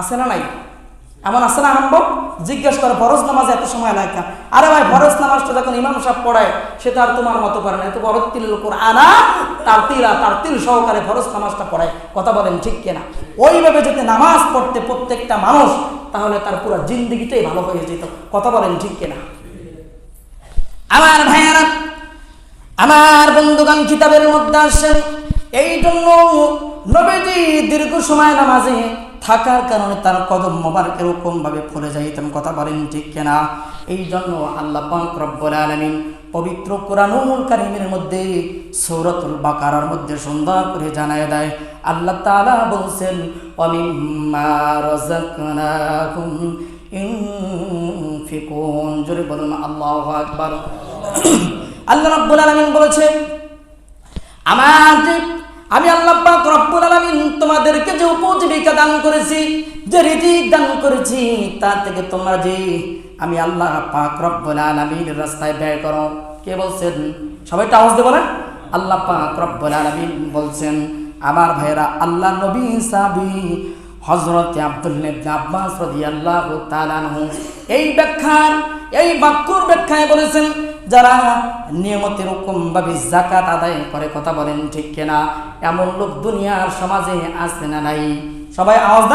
আছে না নাই? এমন আছে না সম্ভব জিজ্ঞেস করে, ফরজ নামাজ এত সময় লাগে? আরে ভাই, ফরজ নামাজটা যখন ইমাম সাহেব পড়ায় সে আর তোমার মতো পারে না। এত বড় তিল আনা তার তিলা, তার তিল সহকারে ফরজ নামাজটা পড়ায়। কথা বলেন ঠিক কিনা? ওইভাবে যদি নামাজ পড়তে প্রত্যেকটা মানুষ, তাহলে তার পুরো জিন্দগিটাই ভালো হয়ে যেত। কথা বলেন ঠিক কিনা? আমার ভাইয়ারা, আমার বন্ধুগান কিতাবের মধ্যে আসেন এই জন্য নবীজি দীর্ঘ সময় নামাজে থাকার কারণে তার কদম মোবারক এরকম ভাবে ফলে যাইতেন কথা বলেন ঠিক কেনা? এই জন্য আল্লাহ রব্বুল আলামিন পবিত্র কোরআনুল কারিমের মধ্যে সূরাতুল বাকারার মধ্যে সুন্দর করে জানায় দেয়। আল্লাহ তাআলা বলছেন ইনফিকুন জোরে বলুন, আল্লাহু আকবার। আল্লাহ রাব্বুল আলামিন বলেছে আমার আমি আল্লাহ রব্বুল আলামিন তোমাদেরকে যে উপজীবিকা দান করেছি, যে রিজিক দান করেছি, তা থেকে তোমরা যে আমি আল্লাহ পাক রব্বুল আলামিনের রাস্তায় ব্যয় করো। কে বলছেন? সবাই একটু আওয়াজ দিয়ে বলেন। আল্লাহ পাক রব্বুল আলামিন বলছেন, আমার ভাইরা আল্লাহ নবী সাবি হজরত আব্দুল ইবনে আব্বাস রাদিয়াল্লাহু তাআলা এই ব্যাখ্যার, এই বাক্যর ব্যাখ্যায় বলেছেন যারা নিয়মত এরকম ভাবে জাকাত আদায় করে কথা বলেন ঠিক কিনা? এমন লোক দুনিয়ার সমাজে আছে না নাই? সবাই আওয়াজ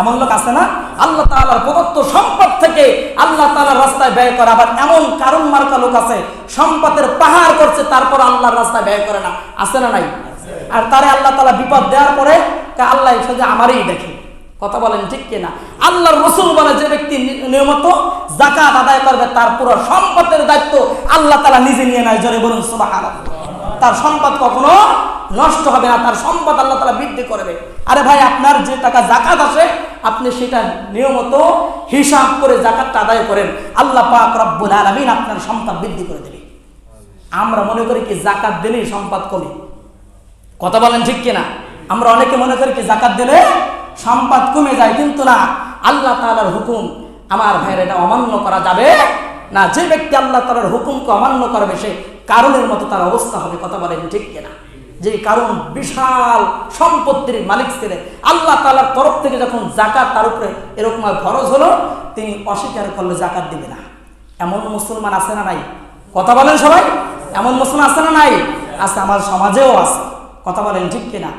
এমন লোক আছে না? আল্লাহ তাআলার প্রদত্ত সম্পদ থেকে আল্লাহ তাআলার রাস্তায় ব্যয় করে। আবার এমন কারণ মার্কা লোক আছে, সম্পদের পাহাড় করছে, তারপর আল্লাহর রাস্তায় ব্যয় করে না। আছে না নাই? আর তারে আল্লাহ তালা বিপদ দেওয়ার পরে আল্লাহ আমারই দেখে। কথা বলেন ঠিক কিনা? আল্লাহর রসুল বলে যে ব্যক্তি নিয়মিত জাকাত আদায় করবে, তার পুরো সম্পদের দায়িত্ব আল্লাহ তালা নিজে নিয়ে নেয় জোরে বলুন, সুবহানাল্লাহ। তার সম্পদ কখনো নষ্ট হবে না, তার সম্পদ আল্লাহ তালা বৃদ্ধি করবে। আরে ভাই, আপনার যে টাকা জাকাত আসে আপনি সেটা নিয়মিত হিসাব করে জাকাতটা আদায় করেন। আল্লাহ পাক রব্বুল আলামিন আপনার সম্পদ বৃদ্ধি করে দেবে। আমরা মনে করি কি জাকাত দিলেই সম্পদ কমে। কথা বলেন ঠিক কিনা? আমরা অনেকে মনে করি কি জাকাত দিলে সম্পদ কমে যায়, কিন্তু না। আল্লাহ তাআলার হুকুম আমার ভাইয়ের এটা অমান্য করা যাবে? না, যে ব্যক্তি আল্লাহ তালার হুকুমকে অমান্য করবে, সে কারণের মতো তার অবস্থা হবে, কথা বলেন ঠিক কিনা? যে কারণ বিশাল সম্পত্তির মালিক ছিলেন আল্লাহ তাআলার তরফ থেকে যখন জাকাত তার উপরে এরকম খরচ হলো, তিনি অস্বীকার করলে জাকাত দিবে না। এমন মুসলমান আছে না নাই? কথা বলেন সবাই, এমন মুসলমান আছে না নাই? আছে, আমার সমাজেও আছে। কথা বলেন ঠিক কিনা?